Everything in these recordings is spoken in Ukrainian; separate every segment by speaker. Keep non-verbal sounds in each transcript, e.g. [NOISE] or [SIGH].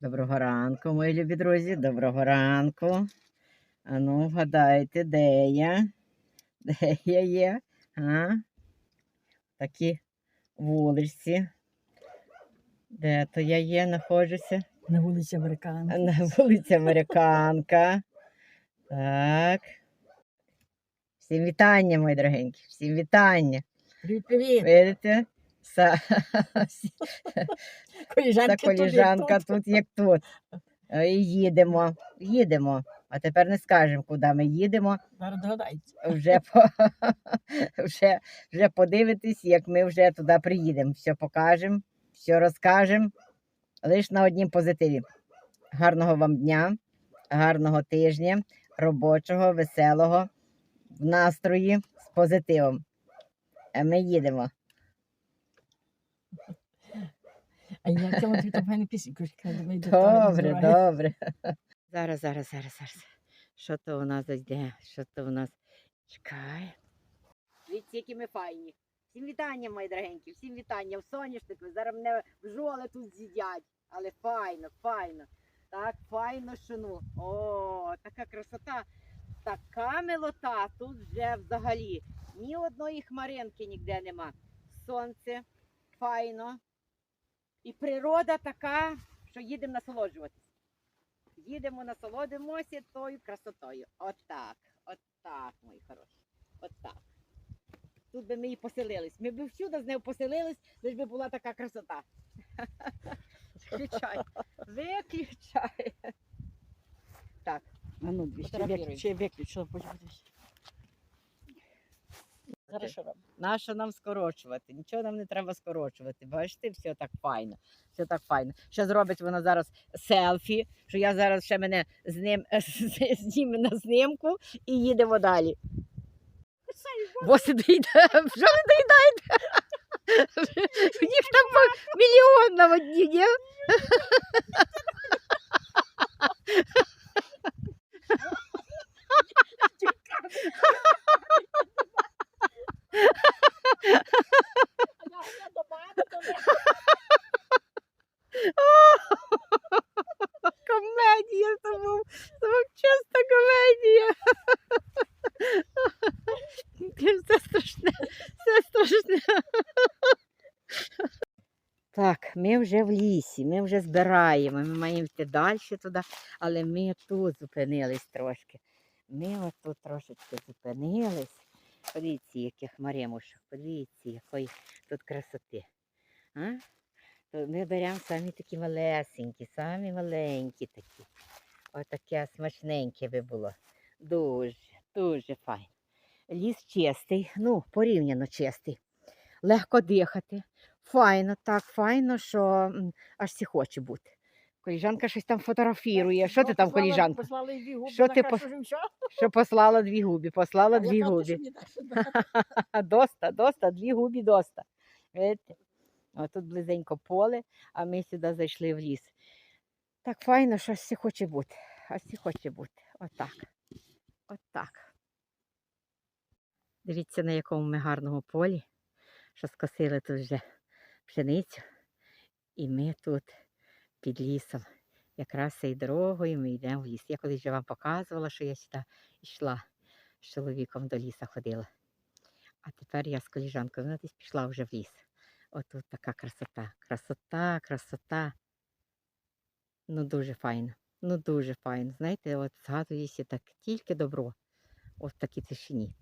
Speaker 1: Доброго ранку, мої любі друзі. Доброго ранку. А ну, вгадайте, де я? Де я є? А? Такі вулиці. Де то я є, знаходжуся?
Speaker 2: На вулиці Американська.
Speaker 1: На вулиці Американка. Так. Всім вітання, мої дорогенькі. Всім вітання.
Speaker 2: Привіт, привіт.
Speaker 1: Видите? Са... [LAUGHS]
Speaker 2: Коліжанки
Speaker 1: Та коліжанка тут, як тут. Е, І їдемо, їдемо. А тепер не скажемо, куди ми їдемо.
Speaker 2: Зараз.
Speaker 1: Вже, [LAUGHS] по... [LAUGHS] вже, вже подивитись, як ми вже туди приїдемо. Все покажемо, все розкажемо. Лише на однім позитиві. Гарного вам дня, гарного тижня, робочого, веселого, в настрої з позитивом. А ми їдемо.
Speaker 2: А я цьому тобі там пісеньку.
Speaker 1: Добре, добре. [LAUGHS] Зараз, зараз, зараз, зараз. Що то у нас йде? Що то у нас чекає? Дивіться, які ми файні. Всім вітання, мої дорогенькі, всім вітання в соняшнику. Зараз мене бджоли тут з'їдять. Але файно, файно. Так, файно шину. О, така красота. Така милота. Тут вже взагалі ні одної хмаринки ніде нема. Сонце, файно. І природа така, що їдемо насолоджуватися. Їдемо насолодимося тою красотою. Отак, отак, мої хороші. Отак. Тут би ми і поселились. Ми б всюди з нею поселились, лиш би була така красота. [LAUGHS] Виключай. Виключай. Так,
Speaker 2: А ну, ще виключила, будеш. Зараз що робимо?
Speaker 1: нащо нам скорочувати? Нічого нам не треба скорочувати. Бачите, все так файно. Все так файно. Ще зробить вона зараз селфі, що я зараз ще мене з ним [LAUGHS] зніме на знімку і їдемо далі. Бо сидить, що ви доїдаєте? Їх там мільйон на одні, ні? Комедія, це був, це був чиста комедія. Все страшне, все страшне. Так, ми вже в лісі, ми вже збираємо, ми маємо йти далі туди, але ми тут зупинились трошки. Ми от тут трошечки зупинились. Подивіться, яких маремушок, подивіться, якої тут красоти. А? То ми беремо самі такі малесенькі, самі маленькі такі. Отаке смачненьке би було. Дуже, дуже файно. Ліс чистий, ну, порівняно чистий. Легко дихати. Файно, так файно, що аж сі хоче бути. Коліжанка щось там фотографірує. Що ти там, коліжанка?
Speaker 2: Послали дві губи,
Speaker 1: Що ти по-
Speaker 2: що
Speaker 1: послала дві губи, послала дві губи. [LAUGHS] Доста, доста, дві губі доста. Видите? О, тут близенько поле, а ми сюди зайшли в ліс. Так файно, що всі хоче бути. Аж всі хоче бути. Отак. Отак. Дивіться, на якому ми гарному полі, що скосили тут вже пшеницю. І ми тут під лісом. Якраз цією дорогою ми йдемо в ліс. Я колись вже вам показувала, що я сюди йшла з чоловіком до ліса ходила. А тепер я з коліжанкою, вона десь пішла вже в ліс. Отут така красота. Красота, красота. Ну дуже файно. Ну дуже файно. Знаєте, от згадується так тільки добро. От в такій тишині.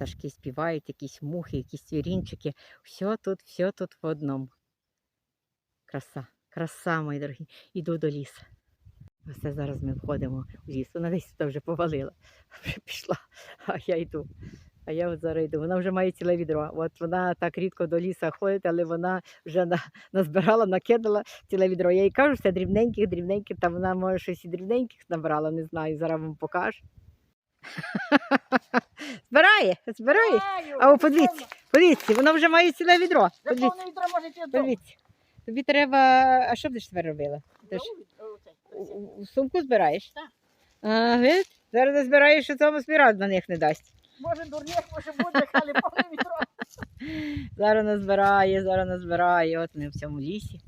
Speaker 1: Пташки співають, якісь мухи, якісь цвірінчики. Все тут, все тут в одному. Краса, краса, мої дорогі. Іду до лісу. Все зараз ми входимо в ліс. Вона десь туди вже повалила. Вже [LAUGHS] пішла, а я йду. А я от зараз йду. Вона вже має ціле відро. От вона так рідко до лісу ходить, але вона вже на, [LAUGHS] назбирала, накидала ціле відро. Я їй кажу, все дрібненьких, дрібненьких, та вона може щось і дрібненьких набрала, не знаю, зараз вам покажу. [LAUGHS] Збирає, збирає. А о, подивіться. Подивіться, вона вже має ціле відро. Подивіться,
Speaker 2: повне відро може йти вдома.
Speaker 1: подивіться. Тобі треба. А що б ти ж тепер робила? Ти ж у- у- сумку збираєш?
Speaker 2: Так.
Speaker 1: А, видиш? Зараз не збираєш, що цьому спірад на них не дасть.
Speaker 2: Може дурник, може буде, [LAUGHS] але повне відро. [LAUGHS]
Speaker 1: Зараз назбирає, зараз назбирає. От ми в цьому лісі.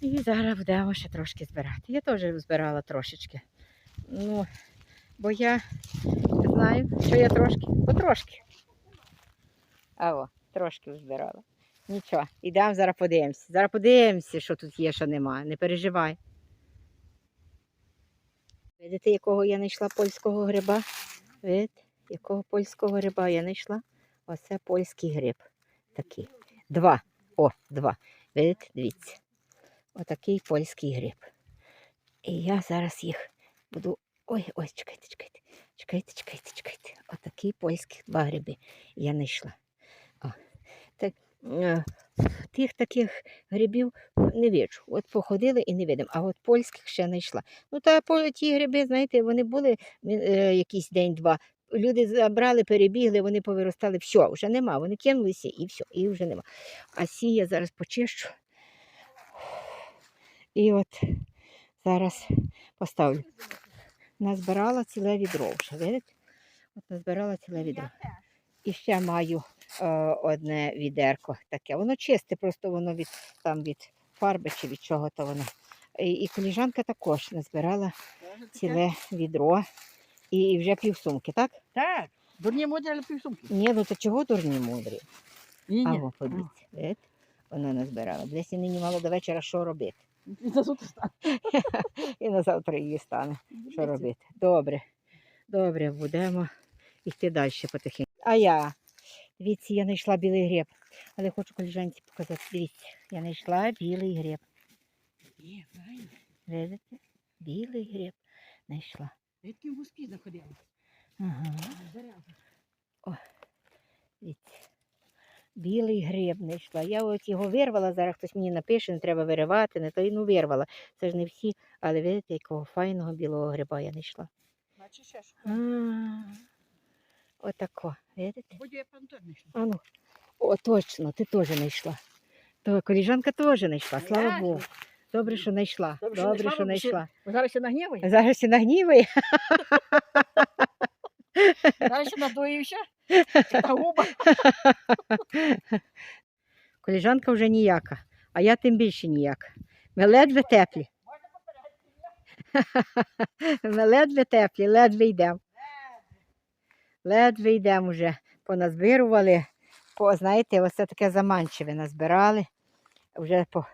Speaker 1: І зараз будемо ще трошки збирати. Я теж збирала трошечки. Ну, бо я знаю, що я трошки, потрошки. А о, трошки збирала. Нічого, йдемо зараз подивимося. Зараз подивимося, що тут є, що нема. Не переживай. Видите, якого я знайшла польського гриба? Видите, якого польського гриба я знайшла? Оце польський гриб. Такий. Два. О, два. Видите, дивіться. Отакий польський гриб. І я зараз їх буду. Ой, ой, чекайте, чекайте. Чекайте, чекайте, чекайте. Отакі польські два гриби я знайшла. О. Так, тих таких грибів не бачу. От походили і не видимо. А от польських ще знайшла. Ну, та ті гриби, знаєте, вони були е, якийсь день-два. Люди забрали, перебігли, вони повиростали, все, вже нема. Вони кинулися і все, і вже нема. А сі я зараз почищу. І от зараз поставлю. Назбирала ціле відро вже, видите? От назбирала ціле відро. І ще маю е, одне відерко таке. Воно чисте, просто воно від, там від фарби чи від чого то воно. І, і коліжанка також назбирала ціле відро і, і вже півсумки, так?
Speaker 2: Так, дурні модель але півсумки.
Speaker 1: Ні, ну то чого дурні мудрі?
Speaker 2: Ні, ні.
Speaker 1: во, подивіться, видите? Вона назбирала. Десь і нині мало до вечора що робити. [LAUGHS]
Speaker 2: І за сутки стане. [LAUGHS]
Speaker 1: І на завтра її стане. Що робити? Добре. Добре, будемо йти далі потихеньку. А я. Дивіться, я знайшла білий гриб. Але хочу коліжанці показати. Дивіться, я знайшла білий гриб.
Speaker 2: Є.
Speaker 1: Видите? Білий гриб знайшла.
Speaker 2: Я в гускі знаходила.
Speaker 1: Ага.
Speaker 2: Зарядка.
Speaker 1: Дивіться. Білий гриб знайшла. Я от його вирвала, зараз хтось мені напише, не треба виривати, не то ну вирвала. Це ж не всі, але видите, якого файного білого гриба я.
Speaker 2: Значить ще ж.
Speaker 1: Отако, видите?
Speaker 2: Будь я.
Speaker 1: А ну, о, точно, ти теж знайшла. То коліжанка теж знайшла, слава Богу. Добре, що знайшла.
Speaker 2: Добре, що
Speaker 1: Добре,
Speaker 2: знайшла, ще-. Зараз ще нагніває.
Speaker 1: Зараз і нагніває. [LAUGHS]
Speaker 2: Ще надоївся.
Speaker 1: Коліжанка вже ніяка, а я тим більше ніяка. Ми ледве теплі. [LAUGHS] Ми ледве теплі, ледве йдемо. Ледве йдемо вже. Поназбирували. По, знаєте, ось це таке заманчиве назбирали. Вже по,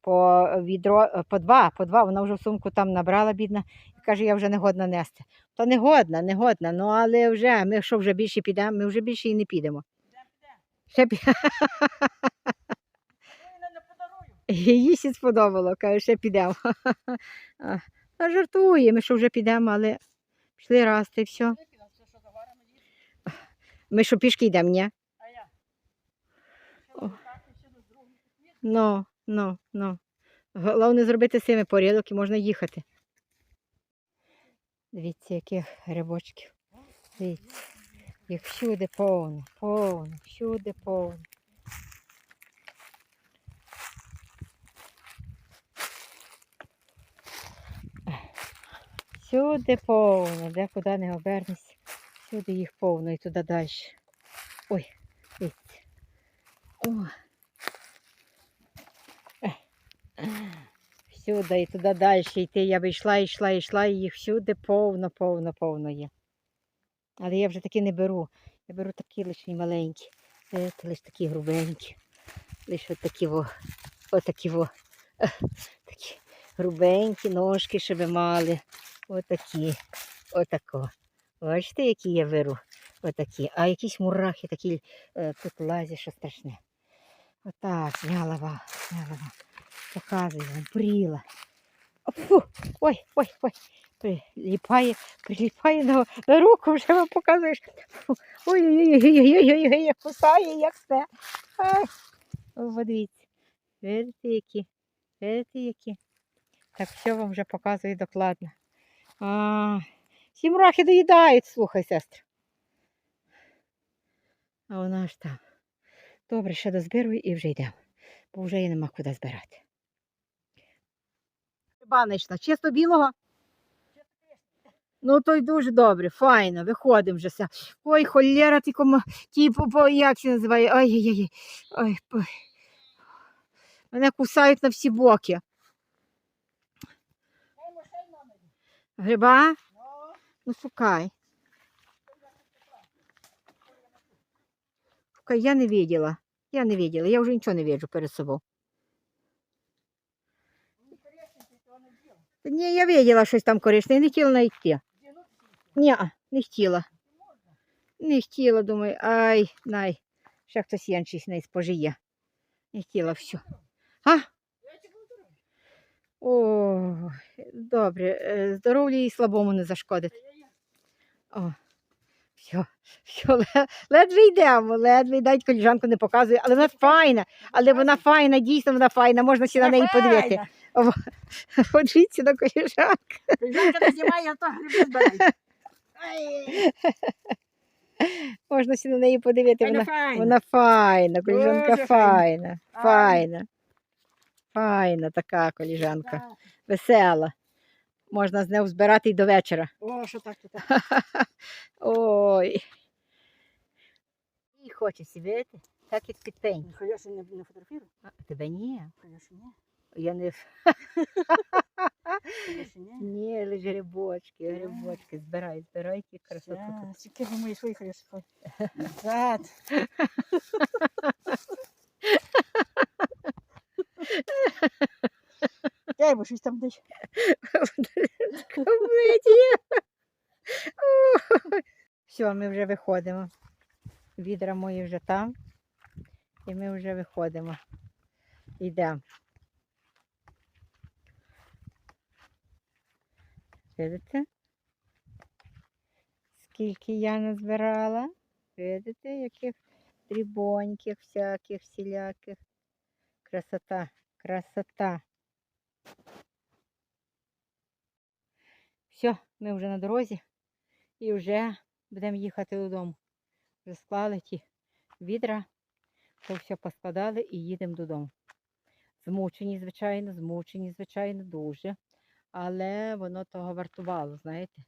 Speaker 1: по відро, по два, по два. Вона вже в сумку там набрала, бідна, і каже, я вже не годна нести. То не годна, не годна, ну але вже ми що вже більше підемо, ми вже більше і не підемо. Ще пі-
Speaker 2: не [LAUGHS] подарую.
Speaker 1: Їй сі сподобало, каже, ще підемо. [LAUGHS] А, Та жартує, ми що вже підемо, але пішли раз, та все. Ми що пішки йдемо, ні?
Speaker 2: А я.
Speaker 1: Ну, ну, ну. Головне зробити з цими порядок і можна їхати. Дивіться, яких грибочків. Дивіться. Їх всюди повно, повно, всюди повно. Всюди повно, де куди не обернешся, всюди їх повно і туди далі. Ой, дивіться. О. Всюди і туди далі йти. Я би йшла, йшла, йшла, і їх всюди повно, повно, повно є. Але я вже такі не беру. Я беру такі лише маленькі. Лише такі грубенькі. Лише такі во, отакі во. [LAUGHS] Такі грубенькі ножки, щоб мали. Отакі. Отако. Бачите, які я беру? Отакі. А якісь мурахи такі е, тут лазять, що страшне. Отак, зняла вам. Показую вам, пріла. Фу, ой, ой, ой. Приліпає, приліпає на, на руку, вже вам показуєш. Фу, Ой-ой-ой, як кусає, як все. Ай. Подивіться. Видите, які? Видите, які? Так, все вам вже показую докладно. А, всі мурахи доїдають, слухай, сестра. А вона ж там. Добре, ще дозбирую і вже йдемо, бо вже її нема куди збирати. Знайшла. Чисто білого? Ну, то й дуже добре, файно, виходимо вже. ся. Ой, холєра, ти кому, ті, по, як це називає? Ой, ой, ой. Мене кусають на всі боки. Гриба? Ну, шукай. Шукай, я не видела. Я не видела, я вже нічого не виджу перед собою. Ні, я видела щось там корисне, не хотіла навіть йти. Ні, не хотіла. Не хотіла, думаю, ай, най, ще хтось інший не спожиє. Не хотіла все. А? О, добре, е, здоров'ю і слабому не зашкодить. О, все, все, ледве йдемо, ледве йдуть, коліжанку не показує, але вона файна, але вона файна, дійсно вона файна, можна ще на неї подивити. Подивіться [LAUGHS] на коліжанку.
Speaker 2: Жінка не знімає, а то гриби збирає. [LAUGHS]
Speaker 1: Можна ще на неї подивити. Вона, вона файна, коліжанка файна.
Speaker 2: файна.
Speaker 1: Файна така коліжанка. Весела. Можна з нею збирати і до вечора.
Speaker 2: О, що так, то так. [LAUGHS]
Speaker 1: Ой. І хоче сівити, так як під пень.
Speaker 2: Ніхай я ще не, не фотографірую.
Speaker 1: А, тебе ні.
Speaker 2: Ще ні.
Speaker 1: Я не
Speaker 2: ще ні. [LAUGHS]
Speaker 1: ні, лише грибочки, грибочки. Збирай, збирай, які красоту.
Speaker 2: Тільки ви мої свої хай Назад. [LAUGHS] Дай, бо щось там десь. [LAUGHS]
Speaker 1: Все, ми вже виходимо. Відра мої вже там. І ми вже виходимо. Йдемо. Видите? Скільки я назбирала? Видите, яких дрібоньких, всяких, всіляких. Красота, красота. Все, ми вже на дорозі і вже будемо їхати додому. Вже склали ті відра, то все поскладали і їдемо додому. Змучені, звичайно, змучені, звичайно, дуже. Але воно того вартувало, знаєте.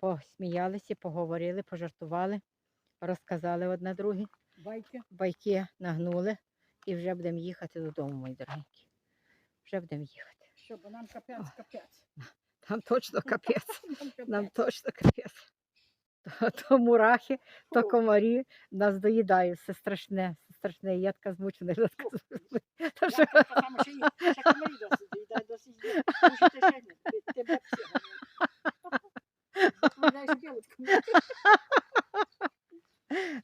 Speaker 1: Посміялися, поговорили, пожартували, розказали одне друге,
Speaker 2: Байки.
Speaker 1: байки нагнули і вже будемо їхати додому, мої дорогенькі. Вже будемо їхати.
Speaker 2: Що, бо нам капець, капець.
Speaker 1: Там [LAUGHS] точно капець.
Speaker 2: Нам
Speaker 1: точно капець. То, то мурахи, то комарі нас доїдають. Це страшне, це страшне. Я така змучена. я така змучена. [LAUGHS] Та що?
Speaker 2: Ще й- ще комарі досить, доїдає досить. Дуже ти ще не, тебе всі ганяють.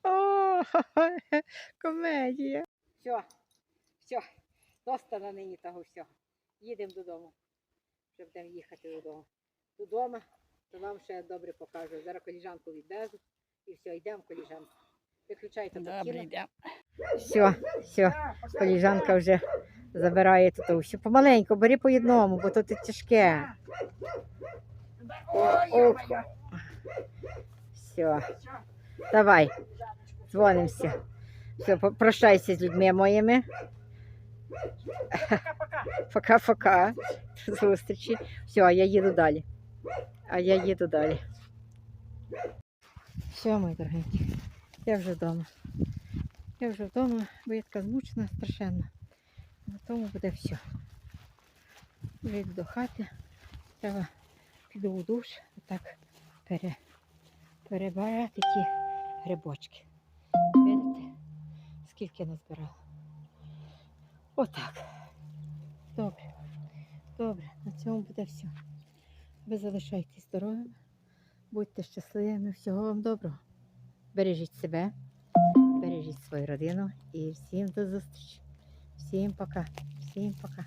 Speaker 1: О, [LAUGHS] комедія. Все, все, доста на нині того всього. Їдемо додому. Вже будемо їхати додому. Додому, то вам ще добре покажу. Зараз коліжанку відвезу і все, йдемо коліжанку. Виключайте
Speaker 2: Добре, йдемо.
Speaker 1: Все, все. Коліжанка вже забирає тут все. Помаленьку, бери по одному, бо тут тяжке.
Speaker 2: Ой,
Speaker 1: О, Все, давай, дзвонимося. Все, прощайся з людьми моїми.
Speaker 2: Пока-пока.
Speaker 1: До зустрічі. Все, а я їду далі. А я їду далі. Все, мої дорогенькі, я вже вдома. Я вже вдома, бо змучена страшенно. На тому буде все. Вже йду до хати. Треба піду у душ, отак пере, перебирати ті грибочки. Видите, скільки я назбирала. Отак. Добре. Добре, на цьому буде все. Ви залишайтесь здоровими, будьте щасливими, всього вам доброго. Бережіть себе, бережіть свою родину і всім до зустрічі. Всім пока. Всім пока.